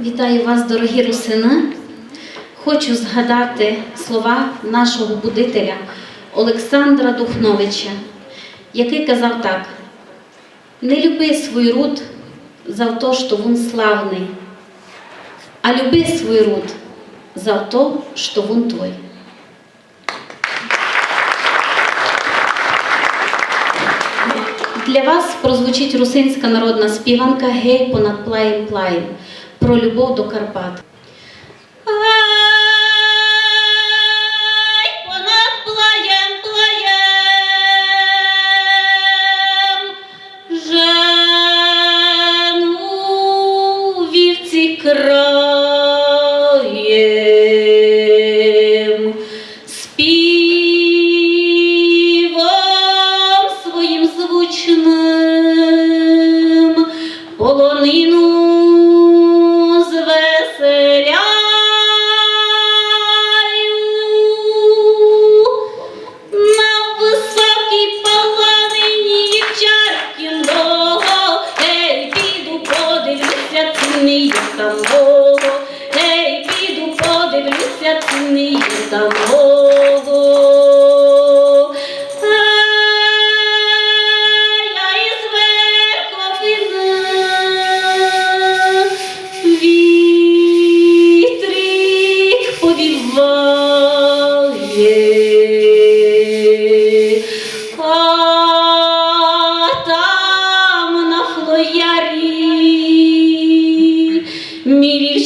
Вітаю вас, дорогі русини. Хочу згадати слова нашого будителя Олександра Духновича, який казав так: не люби свій руд за то, що він славний, а люби свій руд за то, що він твой. Для вас прозвучить русинська народна співанка Гей понад плаєм плаєм про любов до Карпат. Краєм співом своїм звучним полонину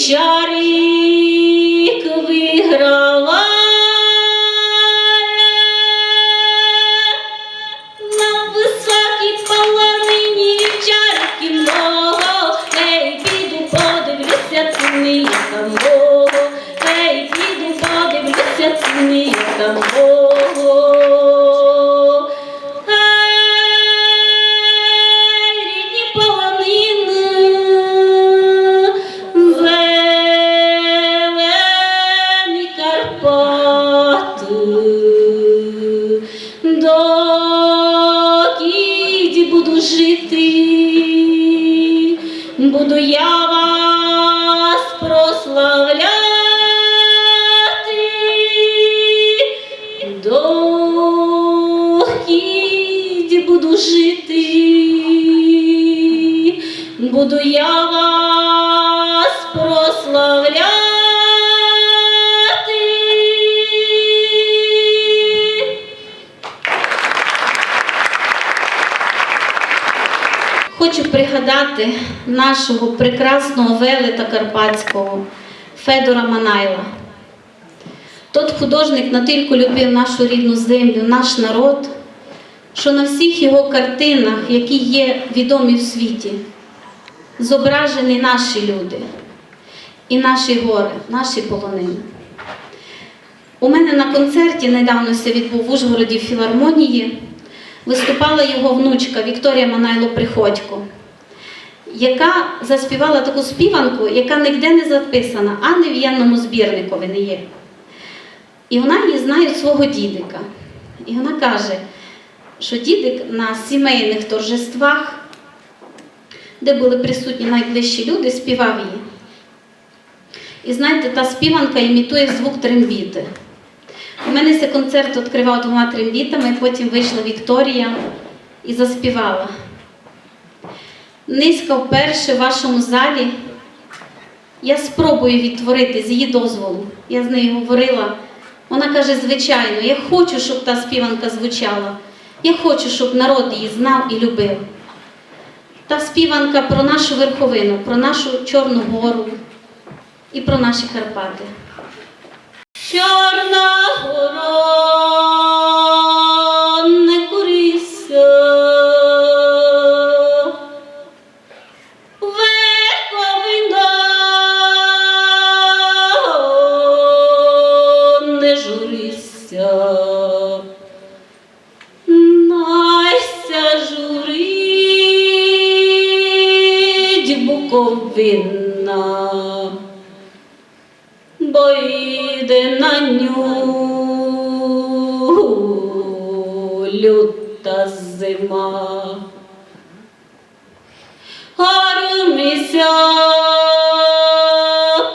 shari Хочу пригадати нашого прекрасного велета карпатського Федора Манайла. Тот художник натилько любив нашу рідну землю, наш народ, що на всіх його картинах, які є відомі в світі, зображені наші люди і наші гори, наші полонини. У мене на концерті недавно відбув в Ужгороді в філармонії. Виступала його внучка Вікторія Манайло Приходько, яка заспівала таку співанку, яка ніде не записана, а не в єдному збірникові не є. І вона її знає свого дідика. І вона каже, що дідик на сімейних торжествах, де були присутні найближчі люди, співав її. І знаєте, та співанка імітує звук трембіти. У мене цей концерт відкривав двома трембітами, потім вийшла Вікторія і заспівала. Низько вперше в вашому залі я спробую відтворити з її дозволу. Я з нею говорила. Вона каже, звичайно, я хочу, щоб та співанка звучала. Я хочу, щоб народ її знав і любив. Та співанка про нашу верховину, про нашу Чорну гору і про наші Карпати. Повинна, бо йде на ню люта зима. Гармися,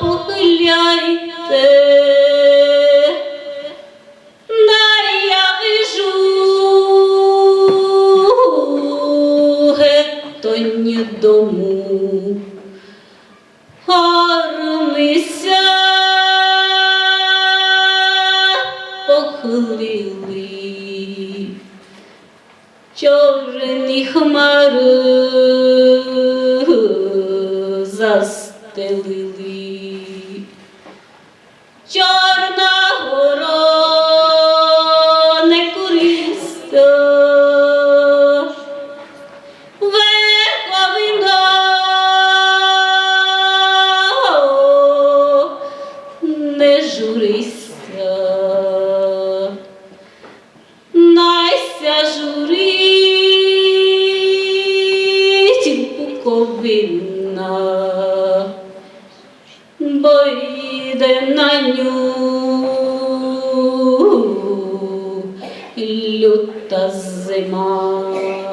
похиляйте, Дом застелили. Чорна гора не користа, верховина. Не журися, найся журить Буковина на ню люта зима.